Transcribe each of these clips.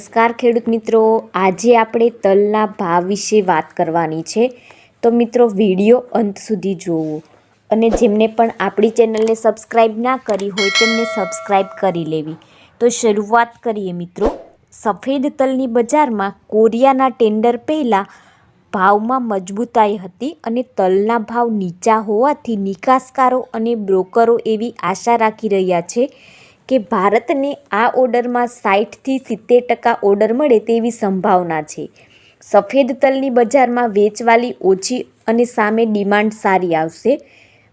નમસ્કાર ખેડૂત મિત્રો. આજે આપણે તલના ભાવ વિશે વાત કરવાની છે. તો મિત્રો, વીડિયો અંત સુધી જોવો અને જેમને પણ આપણી ચેનલને સબસ્ક્રાઈબ ના કરી હોય તેમને સબસ્ક્રાઈબ કરી લેવી. તો શરૂઆત કરીએ મિત્રો. સફેદ તલની બજારમાં કોરિયાના ટેન્ડર પહેલાં ભાવમાં મજબૂતાઈ હતી અને તલના ભાવ નીચા હોવાથી નિકાસકારો અને બ્રોકરો એવી આશા રાખી રહ્યા છે કે ભારતને આ ઓર્ડરમાં સાઠથી સિત્તેર ટકા ઓર્ડર મળે તેવી સંભાવના છે. સફેદ તલની બજારમાં વેચવાલી ઓછી અને સામે ડિમાન્ડ સારી આવશે.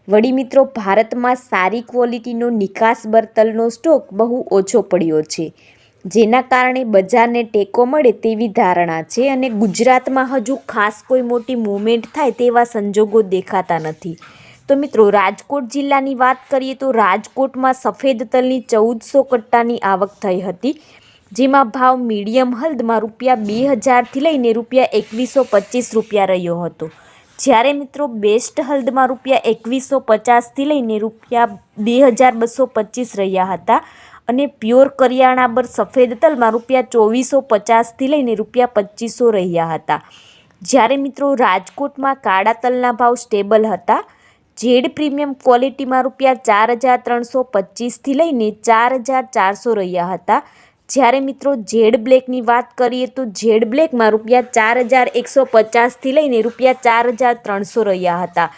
વળી મિત્રો, ભારતમાં સારી ક્વોલિટીનો નિકાસબર તલનો સ્ટોક બહુ ઓછો પડ્યો છે, જેના કારણે બજારને ટેકો મળે તેવી ધારણા છે અને ગુજરાતમાં હજુ ખાસ કોઈ મોટી મૂવમેન્ટ થાય તેવા સંજોગો દેખાતા નથી. તો મિત્રો, રાજકોટ જિલ્લાની વાત કરીએ તો રાજકોટમાં સફેદ તલની ચૌદસો કટ્ટાની આવક થઈ હતી, જેમાં ભાવ મીડિયમ હલ્દમાં રૂપિયા બે હજારથી લઈને રૂપિયા એકવીસો પચીસ રૂપિયા રહ્યો હતો. જ્યારે મિત્રો બેસ્ટ હલ્દમાં રૂપિયા એકવીસો પચાસથી લઈને રૂપિયા બે હજાર બસો પચીસ રહ્યા હતા અને પ્યોર કરિયાણા પર સફેદ તલમાં રૂપિયા ચોવીસો પચાસથી લઈને રૂપિયા પચીસો રહ્યા હતા. જ્યારે મિત્રો રાજકોટમાં કાળા તલના ભાવ સ્ટેબલ હતા જેડ પ્રીમિયમ ક્વોલિટીમાં રૂપિયા ચાર હજાર ત્રણસો પચીસથી લઈને ચાર હજાર ચારસો રહ્યા હતા. જ્યારે મિત્રો જેડ બ્લેકની વાત કરીએ તો જેડ બ્લેકમાં રૂપિયા ચાર હજાર એકસો પચાસથી લઈને રૂપિયા ચાર હજાર ત્રણસો રહ્યા હતા.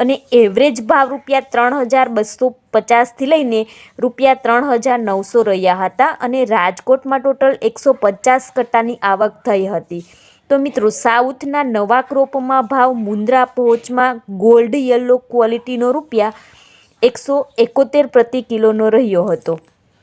અને એવરેજ ભાવ રૂપિયા ત્રણ હજાર બસો પચાસથી લઈને રૂપિયા ત્રણ હજાર નવસો રહ્યા હતા. અને રાજકોટમાં ટોટલ એકસો પચાસ કટ્ટાની આવક થઈ હતી. તો મિત્રો, સાઉથના નવા ક્રોપમાં ભાવ મુન્દ્રા પહોંચમાં ગોલ્ડ યલો ક્વોલિટીનો રૂપિયા એકસો એકોતેર પ્રતિ કિલોનો રહ્યો હતો.